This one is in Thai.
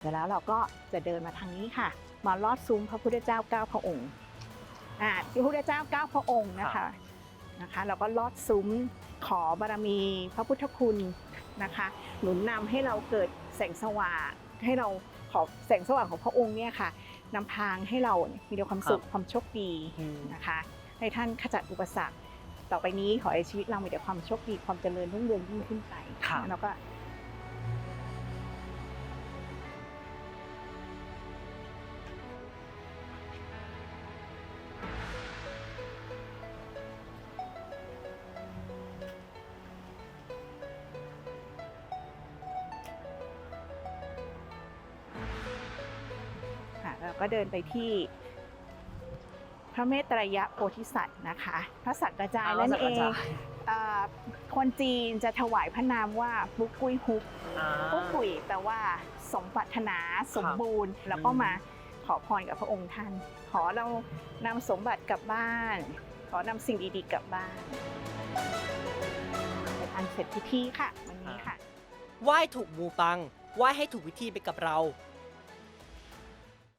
เสร็จแล้วเราก็จะเดินมาทางนี้ค่ะ มาลอดซุ้มพระพุทธเจ้าเก้าพระองค์อ่าพระพุทธเจ้าเก้าพระองค์นะคะนะคะเราก็ลอดซุ้มขอบารมีพระพุทธคุณนะคะ หนุนนำให้เราเกิดแสงสว่างให้เราขอแสงสว่างของพระองค์เนี่ยค่ะนำทางให้เรามีแต่ความสุขความโชคดีอืมนะคะ ให้ท่านขจัดอุปสรรค ต่อไปนี้ขอให้ชีวิตเรามีแต่ความโชคดีความเจริญรุ่งเรืองยิ่งขึ้นไปครับแล้วก็ เราก็เดินไปที่พระเมตไตรยโพธิสัตว์นะคะ พระสัตว์กระจายอ๋อนั่นสัตว์เอกระงจายอ่าคนจีนจะถวายพระนามว่าปุกกุยฮุกอ่าปุกกุยแปลว่าสมปรารถนาสมบูรณ์ แล้วก็อืมมาขอพรกับพระองค์ท่าน ขอเรานำสมบัติกลับบ้าน ขอนำสิ่งดีๆกลับบ้านเป็นอันเสร็จพิธีค่ะ วันนี้ค่ะไหว้ถูกมูปังไหว้ให้ถูกวิธีไปกับเรา